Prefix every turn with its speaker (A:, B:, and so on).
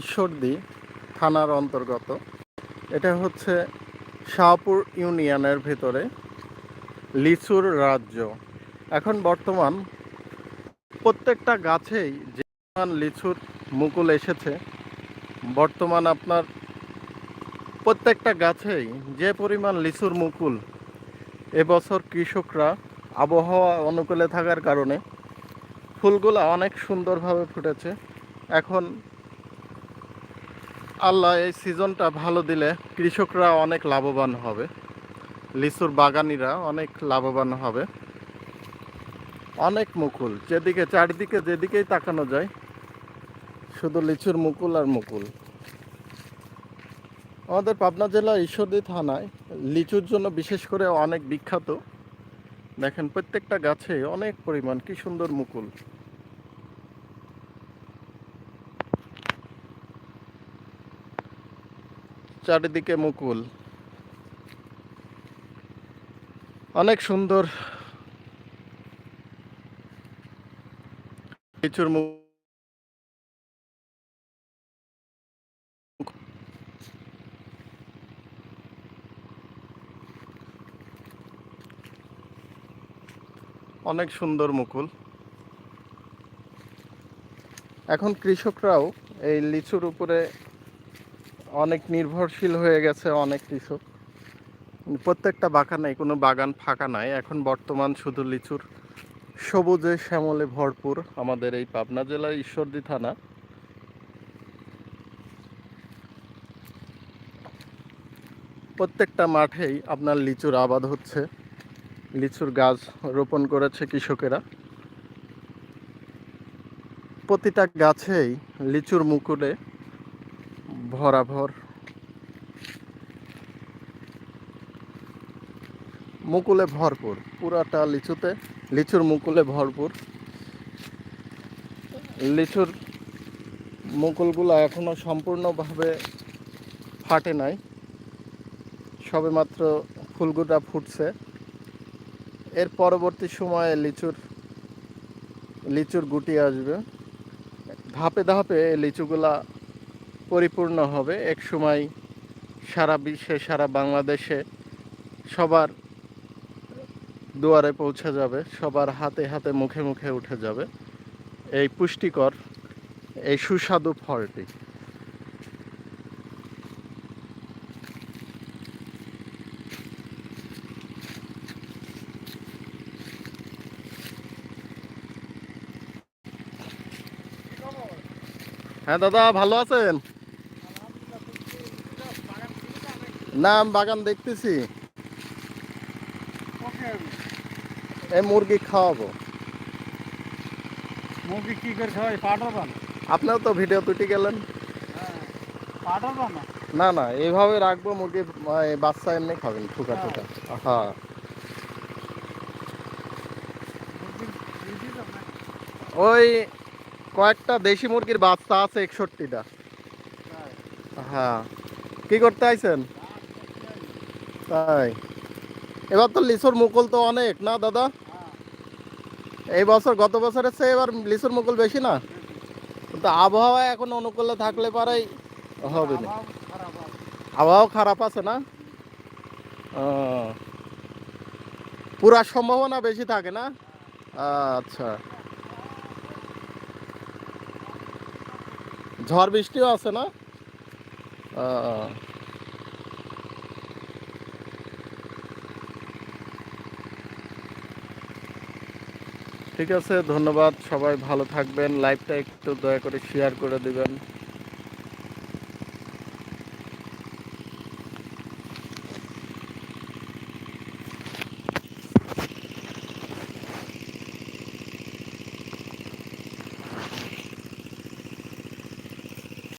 A: ঈশ্বরদী থানার অন্তর্গত। এটা হচ্ছে শাহপুর ইউনিয়নের ভিতরে লিচুর রাজ্য। এখন বর্তমান প্রত্যেকটা গাছেই যে লিচুর মুকুল এসেছে, বর্তমান আপনার প্রত্যেকটা গাছেই যে পরিমাণ লিচুর মুকুল এবছর কৃষকরা আবহাওয়া অনুকূলে থাকার কারণে ফুলগুলো অনেক সুন্দরভাবে ফুটেছে। এখন আল্লাহ এই সিজনটা ভালো দিলে কৃষকরা অনেক লাভবান হবে। লিচুর বাগানিরা অনেক লাভবান হবে। অনেক মুকুল, যেদিকে, চারিদিকে, যেদিকেই তাকানো যায়, শুধু লিচুর মুকুল আর মুকুল। আমাদের পাবনা জেলার ঈশ্বরদী থানায় লিচুর জন্য বিশেষ করে অনেক বিখ্যাত। দেখেন প্রত্যেকটা গাছে অনেক পরিমাণ কি সুন্দর মুকুল। চারিদিকে মুকুল। অনেক সুন্দর লিচুর মুকুল অনেক সুন্দর মুকুল। এখন কৃষকরাও এই লিচুর উপরে অনেক নির্ভরশীল হয়ে গেছে অনেক কৃষক প্রত্যেকটা বাগানে কোনো বাগান ফাঁকা নাই। এখন বর্তমান শুধু লিচুর সবুজে শ্যামলে ভরপুর আমাদের এই পাবনা জেলার ঈশ্বরদী থানা। প্রত্যেকটা মাঠেই আপনার লিচুর আবাদ হচ্ছে। লিচুর গাছ রোপণ করেছে কৃষকেরা। প্রতিটা গাছেই লিচুর মুকুলে ভরাভর। মুকুলে ভরপুর, পুরাটা লিচুতে, লিচুর মুকুলে ভরপুর। লিচুর মুকুলগুলো এখনও সম্পূর্ণভাবে ফাটে নাই। সবেমাত্র ফুলগুলা ফুটছে। এর পরবর্তী সময়ে লিচুর লিচুর গুটি আসবে। ধাপে ধাপে লিচুগুলা পরিপূর্ণ হবে। এক সময় সারা বিশ্বে, সারা বাংলাদেশে সবার দুয়ারে পৌঁছে যাবে, সবার হাতে হাতে মুখে মুখে উঠে যাবে। এই পুষ্টিকর, এই সুস্বাদু ফলটি। হ্যাঁ দাদা, ভালো আছেন? না আমি বাগান দেখতেছি। এই মুরগি খাওয়াবো।
B: মুরগি কি করে খাওয়াই? পাউডার বানা
A: আপনার তো ভিডিও তুটি গেলেন।
B: পাউডার বানা
A: না না এইভাবে রাখব মুরগি বাচ্চা এমনি খাবেন ঠুকা ঠুকা হ্যাঁ। ওই কয়েকটা দেশি মুরগির বাচ্চা আছে একষট্টিটা। হ্যাঁ। কি করতে আইছেন? তাই। এবার তো লিচুর মুকুল তো অনেক না দাদা? এই বছর গত বছরের চেয়ে এবার লিচুর মুকুল বেশি না? কিন্তু আবহাওয়া এখন অনুকূলে থাকলে পারেই হবে না। আবহাওয়া খারাপ আছে না? পুরা সম্ভাবনা বেশি থাকে না? আচ্ছা। ঝড় বৃষ্টিও আছে না? ঠিক আছে ধন্যবাদ সবাই ভালো থাকবেন লাইভটা একটু দয়া করে শেয়ার করে দিবেন।